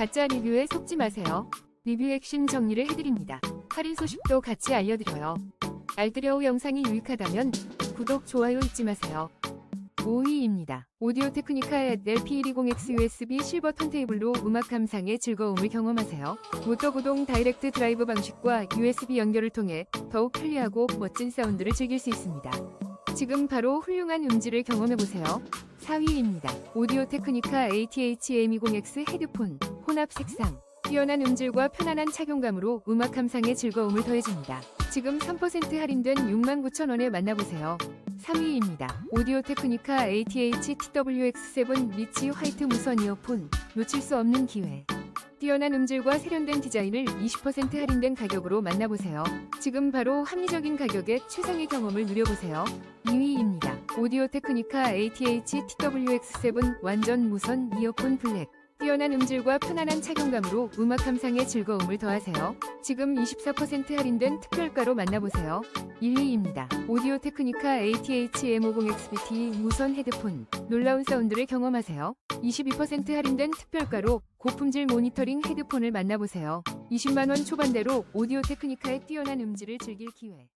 가짜 리뷰에 속지 마세요. 리뷰 핵심 정리를 해드립니다. 할인 소식도 같이 알려드려요. 알뜰여우 영상이 유익하다면 구독, 좋아요 잊지 마세요. 5위입니다. 오디오 테크니카 LP120X USB 실버 턴테이블로 음악 감상의 즐거움을 경험하세요. 모터 구동 다이렉트 드라이브 방식과 USB 연결을 통해 더욱 편리하고 멋진 사운드를 즐길 수 있습니다. 지금 바로 훌륭한 음질을 경험해보세요. 4위입니다. 오디오 테크니카 ATH-M20X 헤드폰 혼합 색상 뛰어난 음질과 편안한 착용감으로 음악 감상의 즐거움을 더해줍니다. 지금 3% 할인된 69,000원에 만나보세요. 3위입니다. 오디오 테크니카 ATH-TWX7 리치 화이트 무선 이어폰 놓칠 수 없는 기회. 뛰어난 음질과 세련된 디자인을 20% 할인된 가격으로 만나보세요. 지금 바로 합리적인 가격에 최상의 경험을 누려보세요. 2위입니다. 오디오 테크니카 ATH-TWX7 완전 무선 이어폰 블랙. 뛰어난 음질과 편안한 착용감으로 음악 감상의 즐거움을 더하세요. 지금 24% 할인된 특별가로 만나보세요. 1위입니다. 오디오 테크니카 ATH-M50XBT 무선 헤드폰. 놀라운 사운드를 경험하세요. 22% 할인된 특별가로 고품질 모니터링 헤드폰을 만나보세요. 20만원 초반대로 오디오 테크니카의 뛰어난 음질을 즐길 기회.